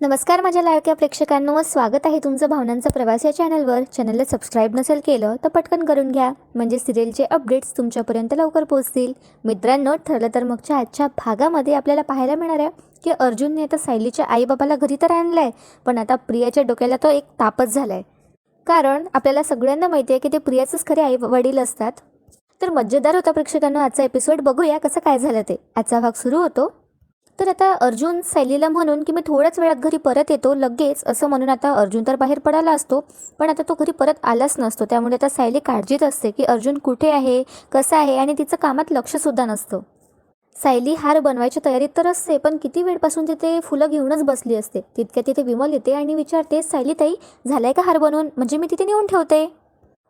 नमस्कार माझ्या लाडक्या प्रेक्षकांनो स्वागत आहे तुमचं भावनांचा प्रवास या चॅनलवर. चॅनलला सबस्क्राईब नसेल केलं तर पटकन करून घ्या. म्हणजे सिरियलचे अपडेट्स तुमच्यापर्यंत लवकर पोहोचतील. मित्रांनो ठरलं तर मगच्या आजच्या भागामध्ये आपल्याला पाहायला मिळणार आहे की अर्जुनने आता सायलीच्या आईबाबाला घरी तर आणलं आहे पण आता प्रियाच्या डोक्याला तो एक तापच झाला आहे कारण आपल्याला सगळ्यांना माहिती आहे की ते प्रियाचंच खरे आई वडील असतात. तर मजेदार होता प्रेक्षकांना आजचा एपिसोड बघूया कसं काय झालं ते. आजचा भाग सुरू होतो. तर आता अर्जुन सैलीला म्हणून की मी थोड्याच वेळात घरी परत येतो लगेच असं म्हणून आता अर्जुन तर बाहेर पडाला असतो. पण आता तो घरी परत आलाच नसतो. त्यामुळे आता सायली काळजीत असते की अर्जुन कुठे आहे कसं आहे आणि तिचं कामात लक्षसुद्धा नसतं. सायली हार बनवायच्या तयारीत तर असते पण किती वेळपासून तिथे फुलं घेऊनच बसली असते. तितक्या तिथे विमल येते आणि विचारते सायली ताई झालाय का हार बनवून? म्हणजे मी तिथे नेऊन ठेवते.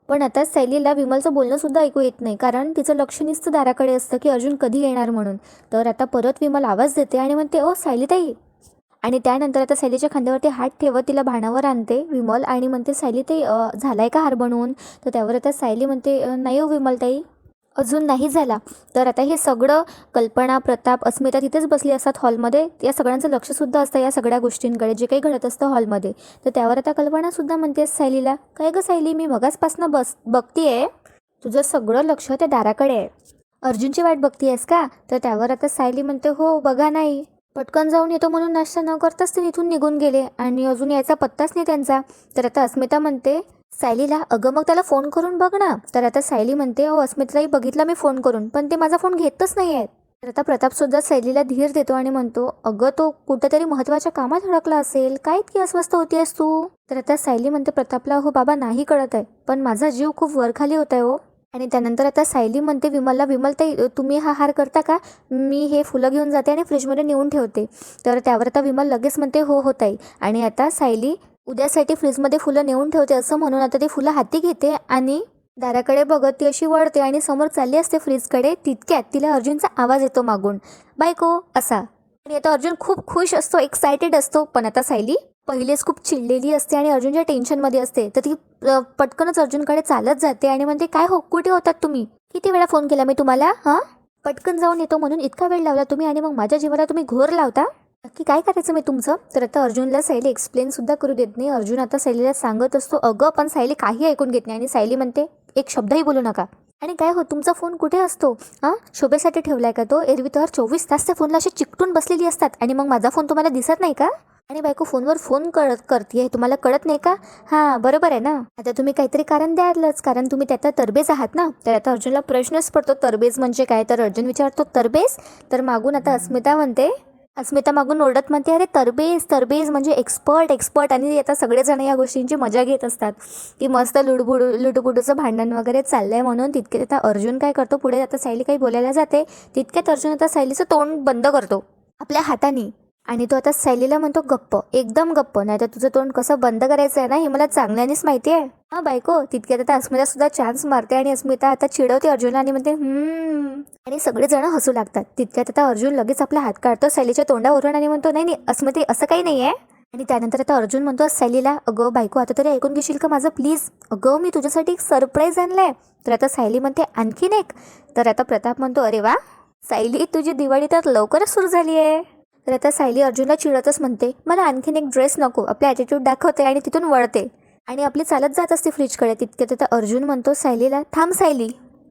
पण आता सैलीला विमलचं बोलणं सुद्धा ऐकू येत नाही कारण तिचं लक्ष नुसतं दाराकडे असतं की अर्जुन कधी येणार म्हणून. तर आता परत विमल आवाज देते आणि म्हणते ओ सायलीताई. आणि त्यानंतर आता सैलीच्या खांद्यावरती हात ठेवत तिला भाणावर आणते विमल आणि म्हणते सायली ते झालाय का हार बनवून? तर त्यावर आता सायली म्हणते नाही हो विमलताई. अजून नाही झाला. तर आता हे सगळं कल्पना प्रताप अस्मिता तिथेच बसली असतात हॉलमध्ये. या सगळ्यांचं लक्षसुद्धा असतं या सगळ्या गोष्टींकडे जे काही घडत असतं हॉलमध्ये. तर त्यावर आता कल्पनासुद्धा म्हणते सायलीला काय गं सायली मी मगासपासनं बस बघतीये? तुझं सगळं लक्ष त्या दाराकडे आहे. अर्जुनची वाट बघतीयस का? तर त्यावर आता सायली म्हणते हो बघा नाही. पटकन जाऊन येतो म्हणून नाश्ता न करताच ते तिथून निघून गेले आणि अजून यायचा पत्ताच नाही त्यांचा. तर आता अस्मिता म्हणते सायलीला अगं मग त्याला फोन करून बघ ना. तर आता सायली म्हणते अहो अस्मिताई बघितला मी फोन करून पण ते माझा फोन घेतच नाही आहे तर आता प्रतापसुद्धा सैलीला धीर देतो आणि म्हणतो अगं तो कुठेतरी महत्त्वाच्या कामात अडकला असेल. काय इतकी अस्वस्थ होतीयस तू? तर आता सायली म्हणते प्रतापला हो बाबा नाही कळत आहे पण माझा जीव खूप वरखाली होत आहे हो. आणि त्यानंतर आता सायली म्हणते विमलला विमल ताई तुम्ही हा हार करता का? मी हे फुलं घेऊन जाते आणि फ्रीजमध्ये नेऊन ठेवते. तर त्यावर आता विमल लगेच म्हणते हो होत आहे आणि आता सायली उद्यासाठी फ्रीजमध्ये फुलं नेऊन ठेवते असं म्हणून आता ती फुलं हाती घेते आणि दाराकडे बघत ती अशी वळते आणि समोर चालली असते फ्रीजकडे तितक्यात तिला अर्जुनचा आवाज येतो मागून. बायको असा. आणि आता अर्जुन खूप खुश असतो एक्सायटेड असतो. पण आता सायली पहिलेच खूप चिडलेली असते आणि अर्जुनच्या टेन्शनमध्ये असते. तर ती पटकनच अर्जुनकडे चालत जाते आणि म्हणते काय हो कुठे होतात तुम्ही? किती वेळा फोन केला मी तुम्हाला हां? पटकन जाऊन येतो म्हणून इतका वेळ लावला तुम्ही आणि मग माझ्या जीवाला तुम्ही घोर लावता? नक्की काय करायचं मी तुमचं? तर आता अर्जुनला सायली एक्सप्लेन सुद्धा करू देत नाही. अर्जुन आता सायलीला सांगत असतो अगं पण सायली काही ऐकून घेत नाही. आणि सायली म्हणते एक शब्दही बोलू नका. आणि काय हो तुमचा फोन कुठे असतो? हां शोभेसाठी ठेवलाय का तो? एरवी तर चोवीस तास त्या फोनला अशी चिकटून बसलेली असतात. आणि मग माझा फोन तुम्हाला दिसत नाही का? आणि बायको फोनवर फोन करत करते तुम्हाला कळत नाही का? हां बरोबर आहे ना? आता तुम्ही काहीतरी कारण द्यालच कारण तुम्ही त्याचा तरबेज आहात ना? तर आता अर्जुनला प्रश्नच पडतो तरबेज म्हणजे काय? तर अर्जुन विचारतो तरबेज? तर मागून आता अस्मिता म्हणते अस्मिता मागून ओरडत म्हणते अरे तरबेज तरबेज म्हणजे एक्सपर्ट एक्सपर्ट आणि आता सगळेजण या गोष्टींची मजा घेत असतात. की मस्त लुडबुडू लुडबुडूचं भांडण वगैरे चाललंय म्हणून तितके आता अर्जुन काय करतो पुढे आता सायली काही बोलायला जाते तितक्यात अर्जुन आता सायलीचं तोंड बंद करतो. आपल्या हाताने आणि तो आता सैलीला म्हणतो गप्प एकदम गप्प नाही तर तुझं तोंड कसं बंद करायचं आहे ना हे मला चांगल्यानेच माहिती आहे. हा बायको तितक्यात आता अस्मिता सुद्धा चान्स मारते आणि अस्मिता आता चिडवते अर्जुनला आणि म्हणते आणि सगळेजण हसू लागतात. तितक्यात आता अर्जुन लगेच आपला हात काढतो सॅलीच्या तोंडावरून आणि म्हणतो नाही नाही अस्मिते असं काही नाही आहे. आणि त्यानंतर आता अर्जुन म्हणतो सायलीला अगं बायको आता तरी ऐकून घेशील का माझं? प्लीज अगं मी तुझ्यासाठी एक सरप्राईज आहे तर आता सायली म्हणते आणखीन एक? तर आता प्रताप म्हणतो अरे वा सायली तुझी दिवाळी तर लवकरच सुरू झाली आहे तर आता सायली अर्जुनला चिडतच म्हणते मला आणखीन एक ड्रेस नको आपला ॲटिट्यूड दाखवते आणि तिथून वळते. आणि आपली चालत जात असते फ्रीजकडे तितक्यात आता अर्जुन म्हणतो सायलीला थांब सायली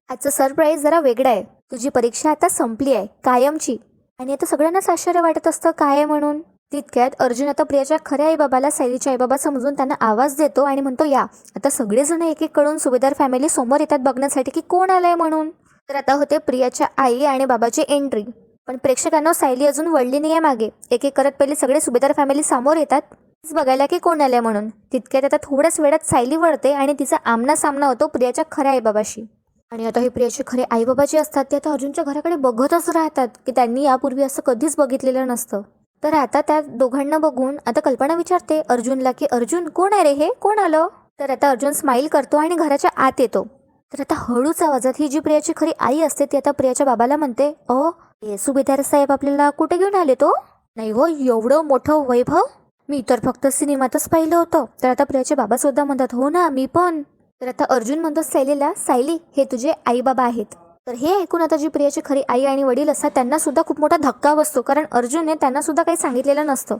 आजचं सरप्राईज जरा वेगळं आहे. तुझी परीक्षा आता संपली आहे कायमची. आणि आता सगळ्यांनाच आश्चर्य वाटत असतं काय आहे म्हणून? तितक्यात अर्जुन आता प्रियाच्या खऱ्या आईबाबाला सायलीच्या आईबाबा समजून त्यांना आवाज देतो आणि म्हणतो या आता सगळेजण एक एक कडून सुभेदार फॅमिली समोर येतात बघण्यासाठी की कोण आलंय म्हणून? तर आता होते प्रियाच्या आई आणि बाबाची एंट्री पण प्रेक्षकांना सायली अजून वळली नाही आहे मागे. एक एक करत पहिले सगळे सुभेदार फॅमिली समोर येतात. बघायला की कोण आलंय म्हणून. तितक्यात आता थोड्याच वेळात सायली वळते आणि तिचा आमना सामना होतो प्रियाच्या खऱ्या आईबाबाशी. आणि आता हे प्रियाचे खरे आईबाबा जे असतात ते आता अर्जुनच्या घराकडे बघतच राहतात की त्यांनी यापूर्वी असं कधीच बघितलेलं नसतं. तर आता त्या दोघांना बघून आता कल्पना विचारते अर्जुनला की अर्जुन कोण आहे रे हे? कोण आलं? तर आता अर्जुन स्माईल करतो आणि घराच्या आत येतो. तर आता हळूच आवाजात ही जी प्रियाची खरी आई असते ती आता प्रियाच्या बाबाला म्हणते अ हे सुभेदार साहेब आपल्याला कुठे घेऊन आले तो? नाही हो एवढं मोठं वैभव? मी तर फक्त सिनेमातच पाहिलं होतं. तर आता प्रियाचे बाबा सुद्धा म्हणतात हो ना मी पण. तर आता अर्जुन म्हणतो सायलीला सायली हे तुझे आई बाबा आहेत. तर हे ऐकून आता जी प्रियाची खरी आई आणि वडील असतात त्यांना सुद्धा खूप मोठा धक्का बसतो. कारण अर्जुनने त्यांना सुद्धा काही सांगितलेलं नसतं.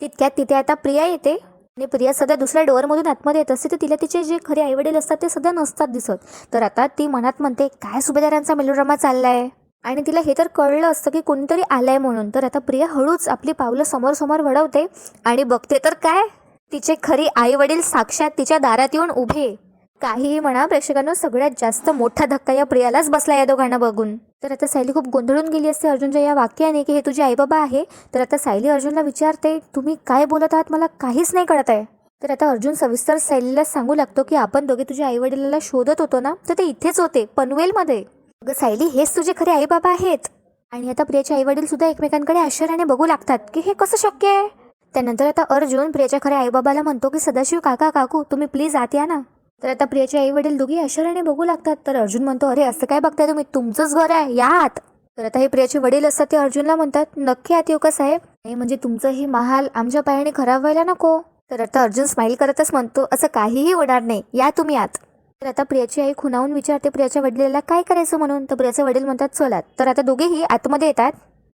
तितक्यात तिथे आता प्रिया येते. आणि प्रिया सध्या दुसऱ्या डोअरमधून आतमध्ये येत असते. तर तिला तिचे जे खरे आईवडील असतात ते सध्या नसतात दिसत. तर आता ती मनात म्हणते काय सुभेदारांचा मेलोड्रामा चाललाय? आणि तिला हे तर कळलं असतं की कोणीतरी आलंय म्हणून. तर आता प्रिया हळूच आपली पावलं समोर समोर वळवते आणि बघते तर काय? तिचे खरी आई वडील साक्षात तिच्या दारात येऊन उभे. काहीही म्हणा प्रेक्षकांना सगळ्यात जास्त मोठा धक्का या प्रियालाच बसला या दोघांना बघून. तर आता सायली खूप गोंधळून गेली असते अर्जुनच्या या वाक्याने की हे तुझे आईबाबा आहे. तर आता सायली अर्जुनला विचारते तुम्ही काय बोलत आहात? मला काहीच नाही कळत आहे. तर आता अर्जुन सविस्तर सायलीला सांगू लागतो की आपण दोघे तुझ्या आई वडिलाला शोधत होतो ना? तर ते इथेच होते पनवेलमध्ये. अगं सायली हेच तुझे खरे आई बाबा आहेत. आणि आता प्रियाचे आई वडील सुद्धा एकमेकांकडे आश्चर्याने बघू लागतात की हे कसं शक्य आहे? त्यानंतर आता अर्जुन प्रियाच्या खऱ्या आईबाबाला म्हणतो की सदाशिव काका काकू तुम्ही प्लीज आत या ना. तर आता प्रियाचे आई वडील दोघी आश्चर्याने बघू लागतात. तर अर्जुन म्हणतो अरे असं काय बघताय तुम्ही? तुमचंच घर आहे. या आत. तर आता हे प्रियाचे वडील असतात ते अर्जुनला म्हणतात नक्की आत येऊ का साहेब? नाही म्हणजे तुमचं हे महाल आमच्या पायाने खराब व्हायला नको. तर आता अर्जुन स्माईल करतच म्हणतो असं काहीही होणार नाही. या तुम्ही आत. तर आता प्रियाची आई खुनावून विचारते प्रियाच्या वडिलाला काय करायचं म्हणून? तर प्रियाचे वडील म्हणतात चला. तर आता दोघेही आतमध्ये येतात.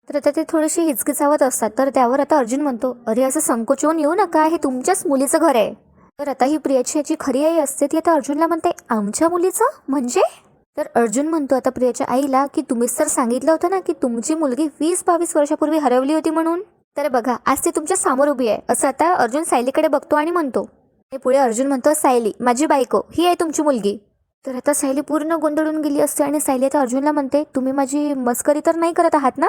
तर आता ते थोडीशी हिचकिचावत असतात. तर त्यावर आता अर्जुन म्हणतो अरे असं संकोच होऊन येऊ नका. हे तुमच्याच मुलीचं घर आहे. तर आता ही प्रियाची याची खरी आई असते. ती आता अर्जुनला म्हणते आमच्या मुलीचं? म्हणजे? तर अर्जुन म्हणतो आता प्रियाच्या आईला की तुम्हीच तर सांगितलं होतं ना की तुमची मुलगी वीस बावीस वर्षापूर्वी हरवली होती म्हणून? तर बघा आज ती तुमच्यासमोर उभी आहे. असं आता अर्जुन सायलीकडे बघतो आणि म्हणतो आणि पुढे अर्जुन म्हणतो सायली माझी बायको ही आहे तुमची मुलगी. तर आता सायली पूर्ण गोंधळून गेली असते आणि सायली आता अर्जुनला म्हणते तुम्ही माझी मस्करी तर नाही करत आहात ना?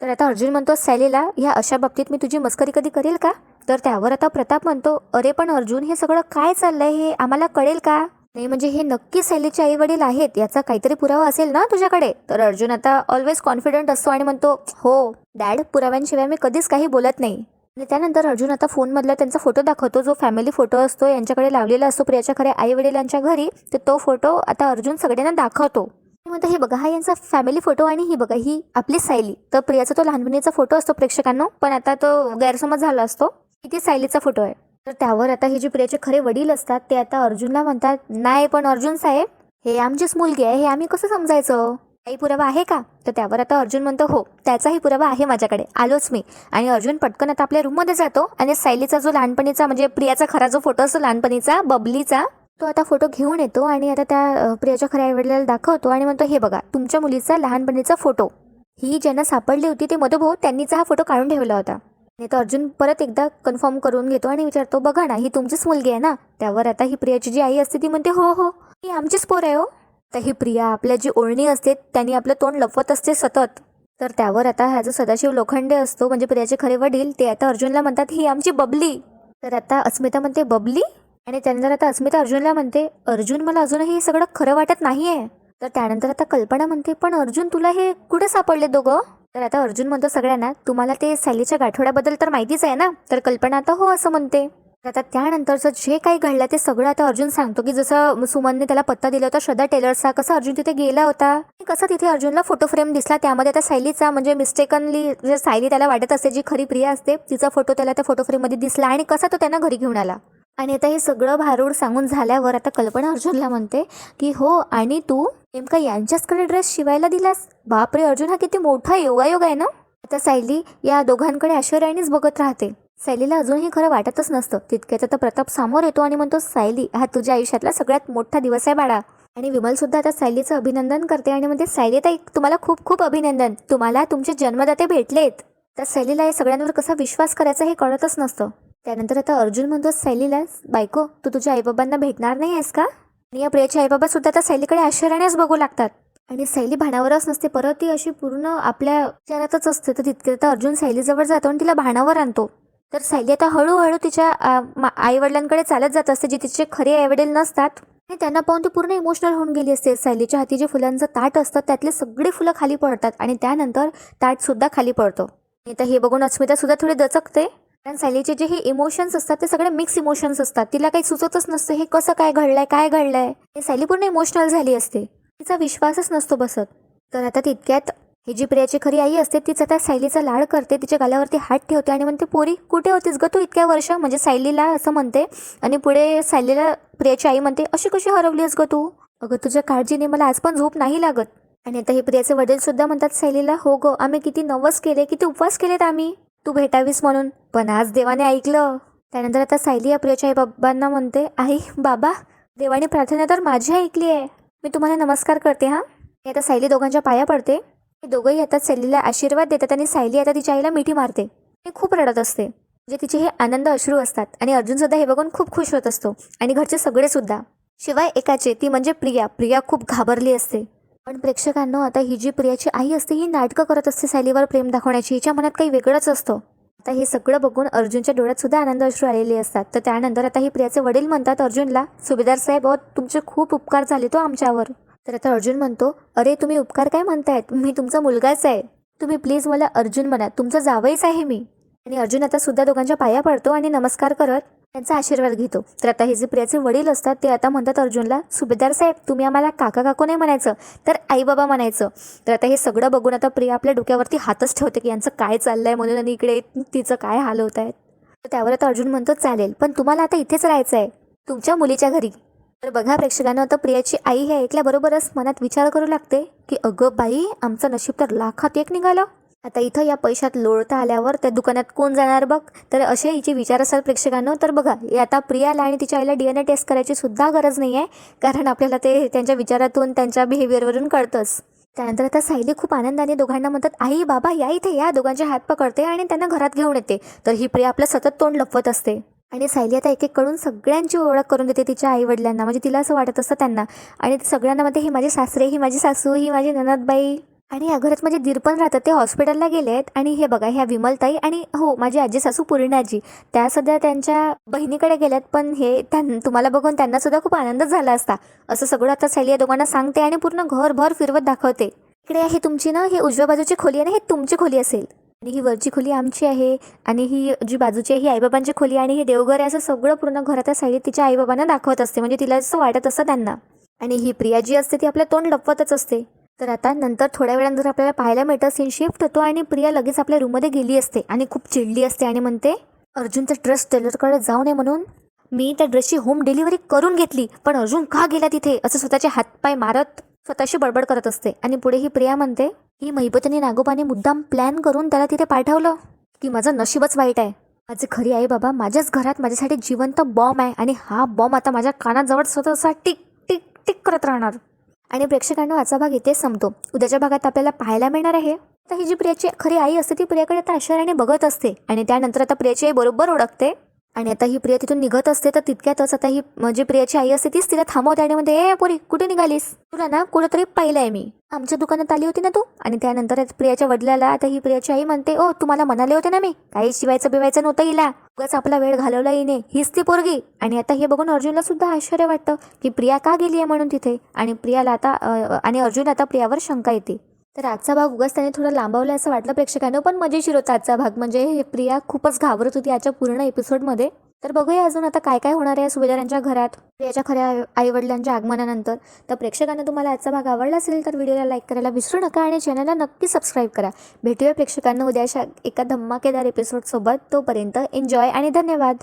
तर आता अर्जुन म्हणतो सायलीला ह्या अशा बाबतीत मी तुझी मस्करी कधी करेल का? तर त्यावर आता प्रताप म्हणतो अरे पण अर्जुन हे सगळं काय चाललंय? हे आम्हाला कळेल का? नाही म्हणजे हे नक्की सैलीचे आई वडील आहेत याचा काहीतरी पुरावा असेल ना तुझ्याकडे? तर अर्जुन आता ऑलवेज कॉन्फिडंट असतो आणि म्हणतो हो डॅड पुराव्यांशिवाय मी कधीच काही बोलत नाही. आणि त्यानंतर अर्जुन आता फोनमधला त्यांचा फोटो दाखवतो. जो फॅमिली फोटो असतो यांच्याकडे लावलेला असतो. प्रियाच्या खऱ्या आई वडिलांच्या घरी तर तो फोटो आता अर्जुन सगळ्यांना दाखवतो. म्हणतो हे बघा हा यांचा फॅमिली फोटो आणि ही बघा ही आपली सायली. तर प्रियाचा तो लहानपणीचा फोटो असतो प्रेक्षकांना पण आता तो गैरसमज झाला असतो. की सायलीचा फोटो आहे. तर त्यावर आता हे जे प्रियाचे खरे वडील असतात ते आता अर्जुनला म्हणतात नाही पण अर्जुन साहेब हे आमचीच मुलगी आहे हे आम्ही कसं समजायचं? काही पुरावा आहे का? तर त्यावर आता अर्जुन म्हणतो हो त्याचाही पुरावा आहे माझ्याकडे. आलोच मी. आणि अर्जुन पटकन आता आपल्या रूममध्ये जातो आणि सायलीचा जो लहानपणीचा म्हणजे प्रियाचा खरा जो फोटो असतो लहानपणीचा बबलीचा तो आता फोटो घेऊन येतो आणि आता त्या प्रियाच्या खऱ्या आईवडिलाला दाखवतो आणि म्हणतो हे बघा तुमच्या मुलीचा लहानपणीचा फोटो ही ज्यांना सापडली होती ते मधुभाऊ त्यांनीचा हा फोटो काढून ठेवला होता. आणि तर अर्जुन परत एकदा कन्फर्म करून घेतो आणि विचारतो बघा ना ही तुमचीच मुलगी आहे ना? त्यावर आता ही प्रियाची जी आई असते ती म्हणते हो हो ही आमचीच पोर आहे हो. तर ही प्रिया आपल्या जी ओळणी असते त्यांनी आपलं तोंड लपवत असते सतत. तर त्यावर आता हा जो सदाशिव लोखंडे असतो म्हणजे प्रियाचे खरे वडील ते आता अर्जुनला म्हणतात ही आमची बबली. तर आता अस्मिता म्हणते बबली? आणि त्यानंतर आता अस्मिता अर्जुनला म्हणते अर्जुन मला अजूनही हे सगळं खरं वाटत नाही आहे तर त्यानंतर आता कल्पना म्हणते पण अर्जुन तुला हे कुठे सापडले दोघं? तर आता अर्जुन म्हणतो सगळ्यांना तुम्हाला ते सायलीच्या गाठोड्याबद्दल तर माहितीच आहे ना? तर कल्पना आता हो असं म्हणते. आता त्यानंतरचं जे काही घडलं ते सगळं आता अर्जुन सांगतो की जसं सुमनने त्याला पत्ता दिला होता श्रद्धा टेलरचा कसं अर्जुन तिथे गेला होता. आणि कसं तिथे अर्जुनला फोटो फ्रेम दिसला त्यामध्ये आता सायलीचा म्हणजे मिस्टेकनली जे सायली त्याला वाटत असते जी खरी प्रिया असते तिचा फोटो त्याला त्या फोटो फ्रेममध्ये दिसला आणि कसा तो त्यांना घरी घेऊन आला. आणि आता हे सगळं भारूड सांगून झाल्यावर आता कल्पना अर्जुनला म्हणते की हो आणि तू? नेमका यांच्याचकडे ड्रेस शिवायला दिलास? बापरे अर्जुन हा किती मोठा योगायोग आहे ना? आता सायली या दोघांकडे ऐश्वर्यानेच बघत राहते. सायलीला अजूनही खरं वाटतच नसतं. तितक्यात आता प्रताप समोर येतो आणि म्हणतो सायली हा तुझ्या आयुष्यातला सगळ्यात मोठा दिवस आहे बाळा. आणि विमल सुद्धा आता सायलीचं अभिनंदन करते आणि म्हणते सायली ताई तुम्हाला खूप खूप अभिनंदन. तुम्हाला तुमचे जन्मदाते भेटलेत. तर सायलीला या सगळ्यांवर कसा विश्वास करायचा हे कळतच नसतं. त्यानंतर आता अर्जुन म्हणतो सायलीला बायको तू तुझ्या आईबाबांना भेटणार नाही आहेस का? आणि या प्रियाच्या आईबाबा सुद्धा आता सायलीकडे आश्चर्यानेच बघू लागतात. आणि सायली भाणावरच नसते परत ती अशी पूर्ण आपल्या विचारातच असते. तर तितके आता अर्जुन सायलीजवळ जातो आणि तिला भाणावर आणतो. तर सायली आता हळूहळू तिच्या आईवडिलांकडे चालत जात असते जे तिचे खरे आईवडील नसतात. आणि त्यांना पाहून ती पूर्ण इमोशनल होऊन गेली असते. सायलीच्या हाती जे फुलांचं ताट असतं त्यातले सगळे फुलं खाली पडतात आणि त्यानंतर ताटसुद्धा खाली पडतो. आणि तर हे बघून अस्मितासुद्धा थोडी दचकते. कारण सायलीचे जे हे इमोशन्स असतात ते सगळे मिक्स इमोशन्स असतात. तिला काही सुचतच नसतं हे कसं काय घडलंय काय घडलंय? हे सायली पूर्ण इमोशनल झाली असते. तिचा विश्वासच नसतो बसत. तर आता तितक्यात ही जी प्रियाची खरी आई असते तीच आता सायलीचा लाड करते तिच्या गाल्यावरती हात ठेवते आणि म्हणते पोरी कुठे होतीस ग तू इतक्या वर्ष? म्हणजे सायलीला असं म्हणते आणि पुढे सायलीला प्रियाची आई म्हणते अशी कशी हरवलीस ग तू? अगं तुझ्या काळजीने मला आज पण झोप नाही लागत. आणि आता हे प्रियाचे वडील सुद्धा म्हणतात सायलीला हो गं आम्ही किती नवस केले किती उपवास केलेत आम्ही. तू भेटावीस म्हणून पण आज देवाने ऐकलं. त्यानंतर आता सायली या प्रियाच्या आई बाबांना म्हणते आई बाबा देवाने प्रार्थना तर माझी ऐकली आहे. मी तुम्हाला नमस्कार करते हां. मी आता सायली दोघांच्या पाया पडते. दोघंही आता सैलीला आशीर्वाद देतात आणि सायली आता तिच्या आईला मिठी मारते. ते खूप रडत असते. म्हणजे तिचे हे आनंद अश्रू असतात. आणि अर्जुन सुद्धा हे बघून खूप खुश होत असतो. आणि घरचे सगळे सुद्धा. शिवाय एकाचे ती म्हणजे प्रिया. प्रिया खूप घाबरली असते. पण प्रेक्षकांनो आता ही जी प्रियाची आई असते ही नाटकं करत असते सायलीवर प्रेम दाखवण्याची. हिच्या मनात काही वेगळंच असतं. आता हे सगळं बघून अर्जुनच्या डोळ्यात सुद्धा आनंद अश्रू आलेले असतात. तर त्यानंतर आता ही प्रियाचे वडील म्हणतात अर्जुनला सुभेदार साहेब तुमचे खूप उपकार झाले तो आमच्यावर. तर आता अर्जुन म्हणतो अरे तुम्ही उपकार काय म्हणतायत? मी तुमचा मुलगाच आहे. तुम्ही प्लीज मला अर्जुन म्हणा. तुमचं जावईच आहे मी. आणि अर्जुन आता सुद्धा दोघांच्या पाया पडतो आणि नमस्कार करत त्यांचा आशीर्वाद घेतो. तर आता हे जे प्रियाचे वडील असतात ते आता म्हणतात अर्जुनला सुभेदार साहेब तुम्ही आम्हाला काका काकू नाही म्हणायचं तर आई बाबा म्हणायचं. तर आता हे सगळं बघून आता प्रिया आपल्या डोक्यावरती हातच ठेवते की यांचं काय चाललंय म्हणून आणि इकडे तिचं काय हाल होत आहेत. तर त्यावर आता अर्जुन म्हणतो चालेल पण तुम्हाला आता इथेच राहायचं आहे तुमच्या मुलीच्या घरी. तर बघा प्रेक्षकांना आता प्रियाची आई हे ऐकल्याबरोबरच मनात विचार करू लागते की अगं बाई आमचं नशीब तर लाखात एक निघालं. आता इथं या पैशात लोळता आल्यावर त्या दुकानात कोण जाणार बघ? तर असे हिचे विचार असाल प्रेक्षकांनो. तर बघा आता प्रियाला आणि तिच्या आईला डी एन ए टेस्ट करायची सुद्धा गरज नाही आहे कारण आपल्याला ते त्यांच्या विचारातून त्यांच्या बिहेवियरवरून कळतंच. त्यानंतर आता सायली खूप आनंदाने दोघांना म्हणतात आई बाबा या इथे या. दोघांचे हात पकडते आणि त्यांना घरात घेऊन येते. तर ही प्रिया आपलं सतत तोंड लपवत असते. आणि सायली आता एक एक कडून सगळ्यांची ओळख करून देते तिच्या आई वडिलांना म्हणजे तिला असं वाटत असतं त्यांना. आणि सगळ्यांना म्हणते हे माझे सासरे ही माझी सासू ही माझी ननदबाई. आणि या घरात माझे दीर पण राहतात. ते हॉस्पिटलला गेले आहेत. आणि हे बघा ह्या विमलताई आणि हो माझी आजी सासू पूर्णाजी त्या सध्या त्यांच्या बहिणीकडे गेल्यात. पण हे त्यां तुम्हाला बघून त्यांना सुद्धा खूप आनंद झाला असता. असं सगळं आता सायली या दोघांना सांगते आणि पूर्ण घरभर फिरवत दाखवते. इकडे आहे तुमची ना हे उजव्या बाजूची खोली आहे ना हे तुमची खोली असेल. आणि ही वरची खोली आमची आहे आणि ही जी बाजूची आहे ही आईबाबांची खोली आणि हे देवघर आहे. असं सगळं पूर्ण घरात साईड तिच्या आईबाबांना दाखवत असते. म्हणजे तिला असं वाटत असतं त्यांना. आणि ही प्रिया जी असते ती आपलं तोंड लपवतच असते. तर आता नंतर थोड्या वेळानंतर आपल्याला पाहायला मिळतं सीन शिफ्ट होतो आणि प्रिया लगेच आपल्या रूममध्ये गेली असते आणि खूप चिडली असते आणि म्हणते अर्जुनचा ड्रेस टेलरकडे जाऊ नये म्हणून. मी त्या ड्रेसची होम डिलिव्हरी करून घेतली पण अर्जुन का गेला तिथे? असं स्वतःचे हातपाय मारत स्वतःशी बडबड करत असते. आणि पुढे ही प्रिया म्हणते ही महिपतीने नागोबाने मुद्दाम प्लॅन करून त्याला तिथे पाठवलं. की माझं नशीबच वाईट आहे. माझे खरी आई बाबा माझ्याच घरात माझ्यासाठी जिवंत बॉम्ब आहे आणि हा बॉम्ब आता माझ्या कानाजवळ स्वतःचा टिक टिक टिक करत राहणार. आणि प्रेक्षकांना आजचा भाग इथे संपतो. उद्याच्या भागात आपल्याला पाहायला मिळणार आहे. तर ही जी प्रियाची खरी आई असते ती प्रियाकडे आता आश्चर्याने बघत असते. आणि त्यानंतर आता प्रियाची आई बरोबर ओळखते. आणि आता ही प्रिया तिथून निघत असते तर तितक्यातच आता ही म्हणजे प्रियाची आई असते तीच तिला थांबवते आणि म्हणते ए पोरी कुठे निघालीस? तुला ना कुठेतरी पाहिलंय मी. आमच्या दुकानात आली होती ना तू? आणि त्यानंतर प्रियाच्या वडिलाला आता ही प्रियाची आई म्हणते ओ तुम्हाला म्हणाले होते ना मी काही शिवायचं बिवायचं नव्हतं हिला. उगाच आपला वेळ घालवला येणे हीच ती पोरगी. आणि आता हे बघून अर्जुनला सुद्धा आश्चर्य वाटतं की प्रिया का गेली आहे म्हणून तिथे? आणि प्रियाला आता आणि अर्जुन आता प्रियावर शंका येते. तर आजचा भाग उगाच त्याने थोडा लांबवला असं वाटलं प्रेक्षकांना पण मजेशीर होता आजचा भाग. म्हणजे हे प्रिया खूपच घाबरत होती आजच्या पूर्ण एपिसोडमध्ये तर बघूया अजून आता काय काय होणार आहे सुभेदारांच्या घरात प्रियाच्या खऱ्या आई वडिलांच्या आगमनानंतर. तर प्रेक्षकांना तुम्हाला आजचा भाग आवडला असेल तर व्हिडिओला लाईक करायला विसरू नका आणि चॅनलला नक्की सबस्क्राईब करा. भेटूया प्रेक्षकांना उद्या अशा एका धमाकेदार एपिसोडसोबत तोपर्यंत एन्जॉय आणि धन्यवाद.